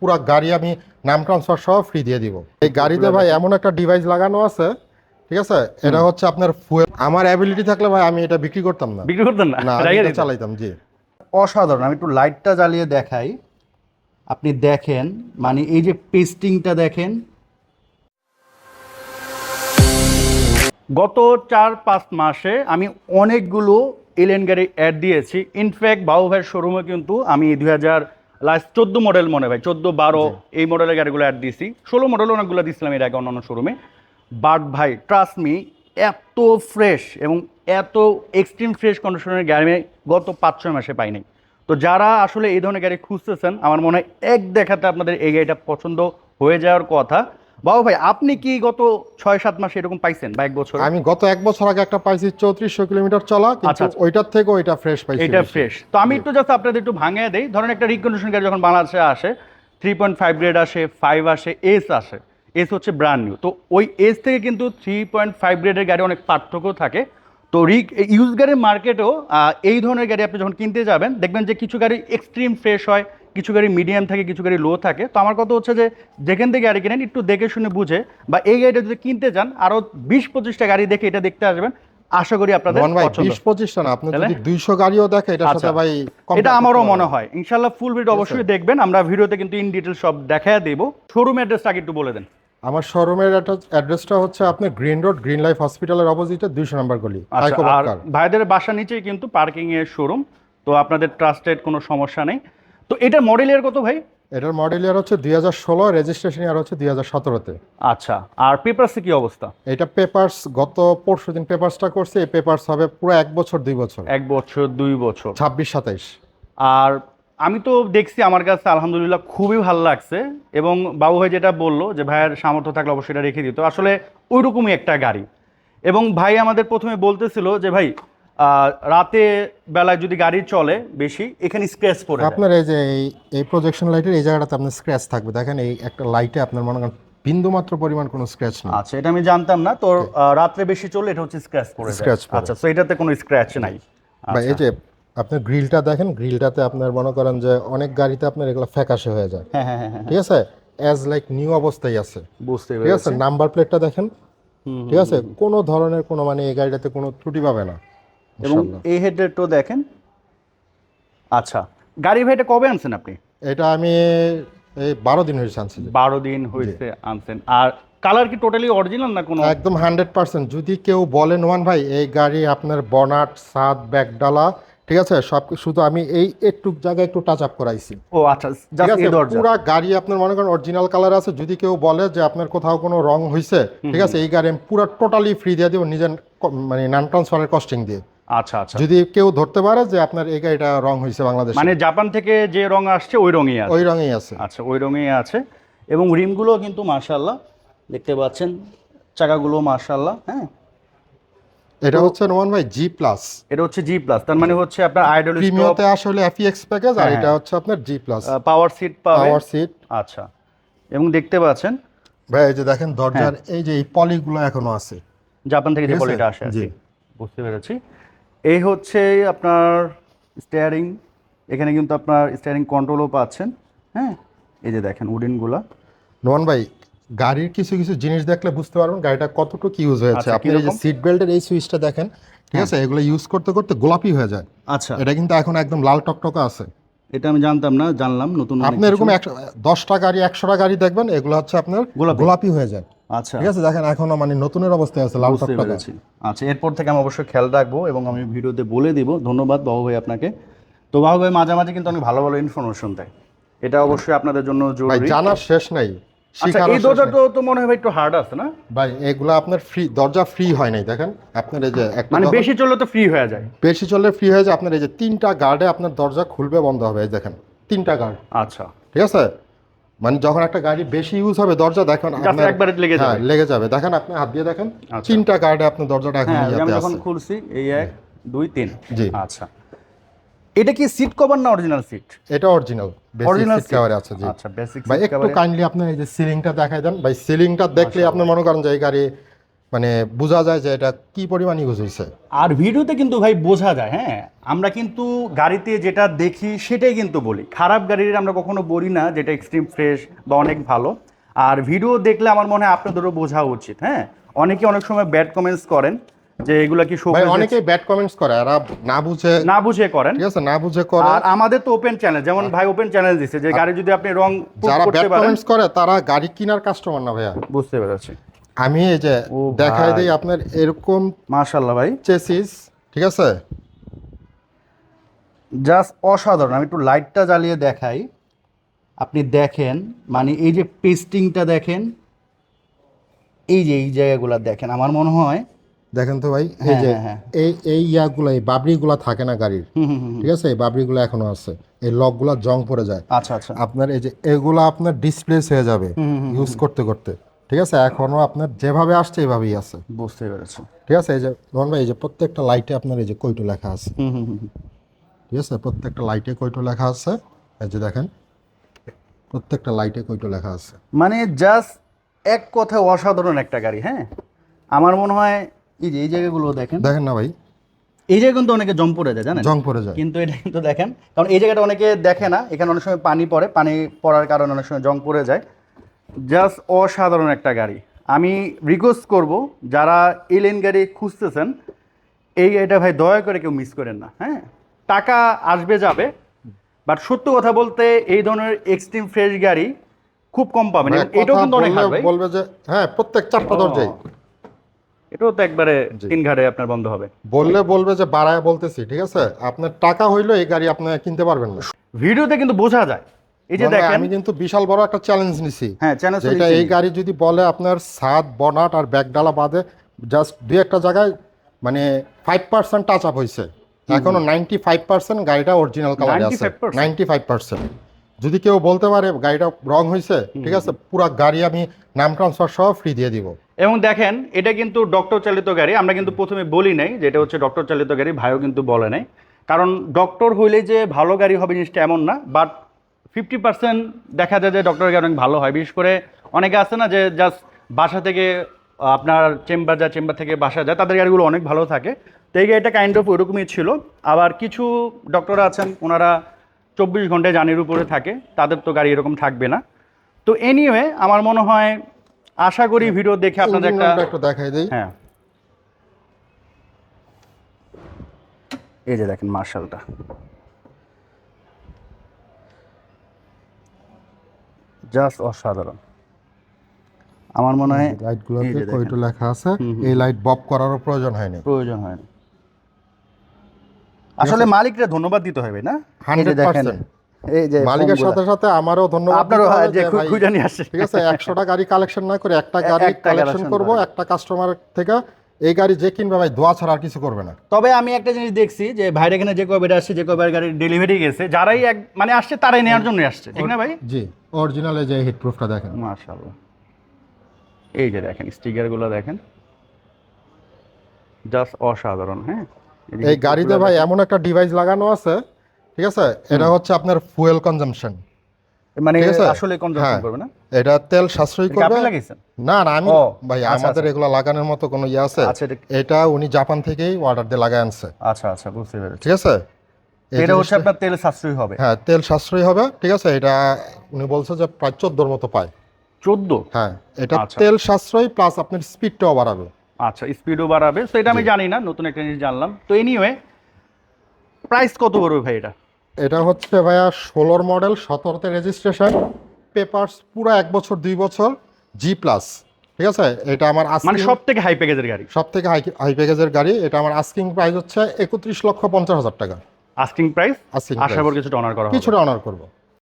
পুরো গাড়ি আমি নাম ট্রান্সফার সহ ফ্রি দিয়ে দিব। এই গাড়িতে ভাই এমন একটা ডিভাইস লাগানো আছে ঠিক আছে? এটা হচ্ছে আপনার ফুয়েল আমার অ্যাবিলিটি থাকলে ভাই আমি এটা বিক্রি করতাম না। বিক্রি করতেন না? না আমি এটা? চালাইতাম জি। অসাধারণ আমি একটু লাইটটা জ্বালিয়ে দেখাই। আপনি দেখেন মানে এই যে পেস্টিংটা দেখেন। গত চার পাঁচ মাসে আমি অনেকগুলো এলিয়েন গাড়ি অ্যাড দিয়েছি। ইনফ্যাক্ট বাবু ভাইয়ের শোরুমে কিন্তু আমি দুই হাজার লাস্ট চোদ্দ মডেল মনে হয় চোদ্দ বারো এই মডেলের গাড়িগুলো অ্যাড দিয়েছি। ষোলো মডেল অনেকগুলো দিয়েছিলাম এর আগে অন্যান্য শোরুমে বাট ভাই ট্রাস্ট মি এত ফ্রেশ এবং এত এক্সট্রিম ফ্রেশ কন্ডিশনের গাড়ি গত পাঁচ ছয় মাসে পাইনি। তো যারা আসলে এই ধরনের গাড়ি খুঁজতেছেন আমার মনে হয় এক দেখাতে আপনাদের এই গাড়িটা পছন্দ হয়ে যাওয়ার কথা। বাবু ভাই আপনি কি গত ছয় সাত মাসে এরকম পাইছেন বা এক বছর? আমি গত এক বছর আগে একটা পাইছি চৌত্রিশশো কিলোমিটার চলা আচ্ছা, কিন্তু আচ্ছা। ওইটার থেকে ওইটা ফ্রেশ পাইছি এটা ফ্রেশ তো আমি একটু জাস্ট আপনাদের একটু ভাঙিয়ে দেই। ধরেন একটা রিকন্ডিশন গাড়ি যখন বাংলাদেশে আসে থ্রি পয়েন্ট ফাইভ গ্রেড আসে ফাইভ আসে এস আসে। এস হচ্ছে ব্র্যান্ড নিউ তো ওই এস থেকে কিন্তু থ্রি পয়েন্ট ফাইভ গ্রেডের গাড়ি অনেক পার্থক্য থাকে। তো রিক ইউজ গাড়ির মার্কেটেও এই ধরনের গাড়ি আপনি যখন কিনতে যাবেন দেখবেন যে কিছু গাড়ি এক্সট্রিম ফ্রেশ হয় কিছু গাড়ি মিডিয়াম থাকে কিছু গাড়ি লো থাকে। তো আমার কথা হচ্ছে যে যেখান থেকে গাড়ি কিনেন একটু দেখে শুনে বুঝে বা এই গাড়িটা যদি কিনতে যান আরও বিশ পঁচিশটা গাড়ি দেখে এটা দেখতে আসবেন। আশা করি আপনাদের ভাই পছন্দ। বিশ পঁচিশটা না আপনি যদি দুইশো গাড়িও দেখে আচ্ছা। সাথে ভাই এটা আমারও মনে হয়। ইনশাল্লাহ ফুল ভিডিও অবশ্যই দেখবেন। আমরা ভিডিওতে কিন্তু ইন ডিটেল সব দেখায় দেব। শোরুম অ্যাড্রেসটা আগে একটু বলে দেন। আমার শোরুমের অ্যাড্রেসটা হচ্ছে আপনার গ্রিন রোড গ্রিন লাইফ হসপিটালের অপোজিটে দুইশো নম্বর গলি আচ্ছা আর ভাইদের বাসা নিচেই কিন্তু পার্কিং এর শোরুম তো আপনাদের ট্রাস্টেড কোনো সমস্যা নেই। তো এটা মডেলের কত ভাই? এটার মডেল ইয়ার হচ্ছে দুই হাজার ষোলো রেজিস্ট্রেশন ইয়ার হচ্ছে দুই হাজার সতেরোতে আচ্ছা আর পেপারসে কি অবস্থা? এটা পেপারস গত পরশু দিন পেপারসটা করছে এই পেপারস হবে পুরো এক বছর দুই বছর। এক বছর দুই বছর। ছাব্বিশ সাতাইশ। আর আমি তো দেখছি আমার কাছে আলহামদুলিল্লাহ খুবই ভালো লাগছে এবং বাবু ভাই যেটা বলল যে ভাইয়ের সামর্থ্য থাকলে অবশ্যই এটা রেখে দিত আসলে ওই রকমই একটা গাড়ি। এবং ভাই আমাদের প্রথমে বলতেছিল যে ভাই রাতে বেলায় যদি গাড়ি চলে বেশি এখানে স্ক্র্যাচ পড়ে আপনার এই যে এই প্রজেকশন লাইটের এই জায়গাটাতে আপনার স্ক্র্যাচ থাকবে। দেখেন এই একটা লাইটে আপনার মনে করেন বিন্দু মাত্র পরিমাণ কোনো স্ক্র্যাচ নেই। আচ্ছা এটা আমি জানতাম না। তোর রাত্রে বেশি এটা হচ্ছে স্ক্র্যাচ পড়ে পড়ে। আচ্ছা তো এটাতে কোনো স্ক্র্যাচ নাই। বা এই আচ্ছা। যে আপনার গ্রিলটা দেখেন গ্রিলটাতে আপনার মনে করেন যে অনেক গাড়িতে আপনার এগুলো ফ্যাকাশে হয়ে যায়। হ্যাঁ হ্যাঁ হ্যাঁ ঠিক আছে? অ্যাজ লাইক নিউ অবস্থায় আছে। বুঝতে ঠিক আছে? নাম্বার প্লেটটা দেখেন। ঠিক আছে? কোনো ধরনের কোনো মানে এই গাড়িটাতে কোনো ত্রুটি পাবে না। এবং। এই হেডলাইটও দেখেন। আচ্ছা গাড়ি ভাইটা কবে আনছেন আপনি? এটা আমি এই বারো দিন হয়েছে আনছি। বারো দিন হয়েছে আনছেন। আর কালার কি টোটালি অরিজিনাল না কোনো? একদম হান্ড্রেড পার্সেন্ট। যদি কেউ বলে নোমান ভাই এই গাড়ি আপনার বনাট সাত ব্যাগডালা ঠিক আছে? সব শুধু আমি এই একটু জায়গায় একটু টাচ আপ করাইছি। ও আচ্ছা ঠিক আছে? পুরা গাড়ি আপনার মনে করেন অরিজিনাল কালার আছে। যদি কেউ বলে যে আপনার কোথাও কোনো রং হয়েছে ঠিক আছে? এই গাড়ি আমি পুরো টোটালি ফ্রি দিয়ে দিব নিজের মানে নান ট্রান্সফারের কস্টিং দিয়ে। আচ্ছা আচ্ছা। যদি কেউ ধরতে পারে যে আপনার এই গাড়িটা রং হয়েছে বাংলাদেশে। মানে জাপান থেকে যে রং আসছে ওই রঙই আছে। ওই রঙেই আছে। আচ্ছা ওই রঙেই আছে। এবং রিমগুলো কিন্তু মার্শাল্লাহ দেখতে পাচ্ছেন চাকাগুলো মার্শাল্লাহ হ্যাঁ। এটা হচ্ছে নোমান ভাই জি প্লাস এটা হচ্ছে জি প্লাস তার মানে হচ্ছে আপনার আইডল প্রিমিয়াতে আসলে এফইএক্স প্যাকেজ আর হ্যাঁ, এটা হচ্ছে আপনার G plus power seat power seat আচ্ছা এবং দেখতে পাচ্ছেন। ভাই এই যে দেখেন দরজার এই যে এই পলিগুলো এখনও আছে। জাপান থেকে যে পলিটা আসে জি। বুঝতে পেরেছি। এই হচ্ছে আপনার স্টিয়ারিং এখানে কিন্তু আপনার স্টিয়ারিং কন্ট্রোলও পাচ্ছেন হ্যাঁ? এই যে দেখেন উডেনগুলা নোমান ভাই গাড়ির কিছু কিছু জিনিস দেখলে বুঝতে পারবেন গাড়িটা কতটুকু ইউজ হয়েছে। আচ্ছা, আপনি এই যে সিট বেল্টের এই সুইচটা দেখেন ঠিক আছে? এগুলো ইউজ করতে করতে গোলাপি হয়ে যায়। আচ্ছা। এটা কিন্তু এখন একদম লাল টকটকা আছে। এটা আমি জানতাম না জানলাম নতুন আপনি এরকম দশটা গাড়ি একশোটা গাড়ি দেখবেন এগুলো হচ্ছে আপনার। গোলাপি হয়ে যায়। আচ্ছা। ঠিক আছে দেখেন এখনও মানে নতুনের অবস্থায় আছে লাল টকটকা আচ্ছা এরপর থেকে আমি অবশ্যই খেয়াল রাখব এবং আমি ভিডিওতে বলে দিব। ধন্যবাদ বাবু ভাই আপনাকে। তো বাবু ভাই মাঝে মাঝে কিন্তু অনেক ভালো ভালো ইনফরমেশন দেয়। এটা অবশ্যই আপনাদের জন্য জরুরি। জানার শেষ নাই আচ্ছা এই তো তো মনে হয় একটু হার্ড আছে না? ভাই এগুলো আপনার ফ্রি দরজা ফ্রি হয় নাই দেখেন। আপনার এই যে মানে বেশি চললে তো ফ্রি হয়ে যায়। বেশি চললে ফ্রি হয়ে যায় আপনার এই যে তিনটা গার্ডে আপনার দরজা খুলবে বন্ধ হবে দেখেন তিনটা গার্ড আচ্ছা। ঠিক আছে? মানে যখন একটা গাড়ি বেশি ইউজ হবে দরজা দেখেন আপনার- একবারে লেগে হ্যাঁ, যাবে। লেগে যাবে। দেখেন আপনি হাত দিয়ে দেখেন আচ্ছা। তিনটা গার্ডে আপনি দরজাটা এখন হ্যাঁ আমি যখন খুলছি এই এক দুই তিন। জি। আচ্ছা। এটা কি সিট কভার না অরিজিনাল সিট এটা অরিজিনাল অরিজিনাল সিট কভার আছে জি। আচ্ছা বেসিক ভাই একটু কাইন্ডলি আপনি এই যে সিলিংটা দেখায় দেন। ভাই সিলিংটা দেখলে আপনি মনে করেন যে এই গাড়ি মানে বোঝা যায় যে এটা কি পরিমাণ ইউজ হয়েছে আর ভিডিওতে কিন্তু ভাই বোঝা যায় হ্যাঁ। আমরা কিন্তু গাড়িতে যেটা দেখি সেটাই কিন্তু বলি। খারাপ গাড়ির আমরা কখনো বলি না যেটা এক্সট্রিম ফ্রেশ বা অনেক ভালো। আর ভিডিও দেখলে আমার মনে হয় আপনাদেরও বোঝা উচিত হ্যাঁ। অনেকে অনেক সময় ব্যাড কমেন্টস করেন যে এগুলা কি ভাই শো অনেকেই ব্যাড কমেন্টস করে আর না বুঝে না বুঝে করেন। ঠিক আছে না বুঝে করে। আর আমাদের তো ওপেন চ্যানেল যেমন ভাই ওপেন চ্যানেল দিছে যে গাড়ি যদি আপনি রং যারা ব্যাড কমেন্টস করে তারা গাড়ি কেনার কাস্টমার না ভাইয়া। বুঝতে পেরেছি। আমি এই যে দেখাই দিই আপনার এরকম মাশাল্লাহ ভাই। চেসিস ঠিক আছে? জাস্ট অসাধারণ। আমি একটু লাইটটা জ্বালিয়ে দেখাই। আপনি দেখেন মানে এই যে পেস্টিংটা দেখেন এই যে এই জায়গাগুলো দেখেন আমার মনে হয় দেখেন তো ভাই এই হ্যাঁ, যে হ্যাঁ, হ্যাঁ। এই এই ইয়াগুলো এই বাবরিগুলো থাকে না গাড়ির ঠিক আছে? এই বাবরিগুলো এখনও আছে। এই লকগুলো জং পড়ে যায়। আচ্ছা আচ্ছা। আপনার এই যে এগুলো আপনার ডিসপ্লেস হয়ে যাবে ইউজ করতে করতে। ঠিক আছে? এখনও আপনার যেভাবে আসছে এভাবেই আছে। বুঝতে পেরেছি। ঠিক আছে? এই যে রহন ভাই এই যে প্রত্যেকটা লাইটে আপনার এই যে কইটো লেখা আছে। ঠিক আছে? প্রত্যেকটা লাইটে কইটো লেখা আছে। এই যে দেখেন প্রত্যেকটা লাইটে কইটো লেখা আছে। মানে জাস্ট এক কথায় অসাধারণ একটা গাড়ি হ্যাঁ? আমার মনে হয় এই যে এই জায়গাগুলো দেখেন। দেখেন না ভাই। এই জায়গা কিন্তু অনেকে জম পড়ে যায় জানেন? জং পড়ে যায়। কিন্তু এটা কিন্তু দেখেন কারণ এই জায়গাটা অনেকে দেখে না। এখানে অনেক সময় পানি পড়ে পানি পড়ার কারণে অনেক সময় জং পড়ে যায়। জাস্ট অসাধারণ একটা গাড়ি। আমি রিকোয়েস্ট করব যারা এলেন গাড়ি খুঁজতেছেন এই গাড়িটা ভাই দয়া করে কেউ মিস করেন না হ্যাঁ? টাকা আসবে যাবে। বাট সত্য কথা বলতে এই ধরনের এক্সট্রিম ফ্রেশ গাড়ি খুব কম পাবেন এটাও কিন্তু অনেক বলবে যে হ্যাঁ প্রত্যেক চারটা দরজাই। এটাও তো একবারে তিন ঘাটে আপনার বন্ধ হবে। বললে বলবে যে বাড়ায় বলতেছি ঠিক আছে? আপনার টাকা হইল এই গাড়ি আপনি কিনতে পারবেন না। ভিডিওতে কিন্তু বোঝা যায় এই যে ভাই, দেখেন। আমি কিন্তু বিশাল বড় একটা চ্যালেঞ্জ নিছি। হ্যাঁ চ্যানেল যেটা এই গাড়ি যদি বলে আপনার সাত বনাট আর ব্যাকডালা বাদে জাস্ট দুই একটা জায়গায় মানে ফাইভ পার্সেন্ট টাচ আপ হয়েছে এখনও নাইনটি ফাইভ পার্সেন্ট গাড়িটা অরিজিনাল কালারে আছে। নাইনটি ফাইভ পার্সেন্ট যদি কেউ বলতে পারে গাড়িটা রং হয়েছে ঠিক আছে পুরো গাড়ি আমি নাম ট্রান্সফার সহ ফ্রি দিয়ে দিব। এবং দেখেন এটা কিন্তু ডক্টর চালিত গাড়ি আমরা কিন্তু প্রথমে বলি নাই যে এটা হচ্ছে ডক্টর চালিত গাড়ি ভাইও কিন্তু বলে নাই। কারণ ডক্টর হইলে যে ভালো গাড়ি হবে জিনিসটা এমন না বাট ফিফটি পার্সেন্ট দেখা যায় যে ডক্টরের গাড়ি অনেক ভালো হয়। বিশেষ করে অনেকে আছে না যে জাস্ট বাসা থেকে আপনার চেম্বার যা চেম্বার থেকে বাসা যায় তাদের গাড়িগুলো অনেক ভালো থাকে। তো এই গাড়িটা কাইন্ড অফ ওরকমই ছিল। আবার কিছু ডক্টর আছেন ওনারা চব্বিশ ঘন্টায় জানির উপরে থাকে তাদের তো গাড়ি এরকম থাকবে না। তো এনিওয়ে আমার মনে হয় আশা করি ভিডিও দেখে আপনাদের একটু দেখাই দিই। হ্যাঁ। এই যে দেখেন মার্শালটা। জাস্ট অসাধারণ। আমার মনে হয় লাইটগুলোতে। কইটো লেখা আছে এই লাইট বব করারও প্রয়োজন হয়নি। প্রয়োজন হয় না আসলে মালিকরা ধন্যবাদ দিতে হবে না? যে দেখেন। এই যে মালিকের সাথে সাথে আমারও ধন্যবাদ আপনারও যে খুঁজে নিয়ে আসছে। ঠিক আছে একশোটা গাড়ি কালেকশন না করে একটা গাড়ি কালেকশন করব একটা কাস্টমার থেকে এই গাড়ি যে কিনবে ভাই দোয়া ছাড়া আর কিছু করবে না। তবে আমি একটা জিনিস দেখছি যে ভাইরা এখানে যে কবে আসছে যে কবে গাড়ি ডেলিভারি গেছে যারাই এক মানে আসছে তারাই নেওয়ার জন্য আসছে ঠিক না ভাই? জি অরিজিনাল এই যে হিট প্রুফটা দেখেন। মাশাআল্লাহ। এই যে দেখেন স্টিকারগুলো দেখেন। জাস্ট অসাধারণ হ্যাঁ? এই গাড়িতে ভাই এমন একটা ডিভাইস লাগানো আছে ঠিক আছে? এটা হচ্ছে আপনার ফুয়েল কনজাম্পশন মানে আসলে কনজাম্পশন হ্যাঁ। করবে না? এটা তেল সাশ্রয়ী আপনি করবে? না না আমি ভাই আচ্ছা, আমাদের আচ্ছা। এগুলো লাগানোর মতো কোনো ইয়ে আছে? আচ্ছা এটা উনি জাপান থেকেই অর্ডার দিয়ে লাগায় আনছে। আচ্ছা আচ্ছা বুঝতে পেরেছি। ঠিক আছে? এটা হচ্ছে আপনার তেল সাশ্রয়ী হবে। হ্যাঁ তেল সাশ্রয়ী হবে ঠিক আছে? এটা উনি বলছে যে প্রায় চোদ্দোর মতো পায়। চোদ্দ? হ্যাঁ এটা। তেল সাশ্রয়ী প্লাস আপনার স্পিডটাও বাড়াবে। আচ্ছা স্পিডও বাড়াবে। তো এটা আমি জানি না নতুন একটা জিনিস জানলাম। তো এনিওয়ে প্রাইস কত পড়বে ভাই এটা? এটা হচ্ছে ভাইয়া ষোলোর মডেল সতেরোতে রেজিস্ট্রেশন পেপার্স পুরো এক বছর দুই বছর জি প্লাস ঠিক আছে? এটা আমার মানে আস্কিং সব থেকে হাই প্যাকেজের গাড়ি? সব থেকে হাই হাই প্যাকেজের গাড়ি এটা আমার আস্কিং প্রাইস হচ্ছে একত্রিশ লক্ষ পঞ্চাশ হাজার টাকা। আস্কিং প্রাইস আশা। করি কিছুটা অনার করা কিছুটা অনার করব।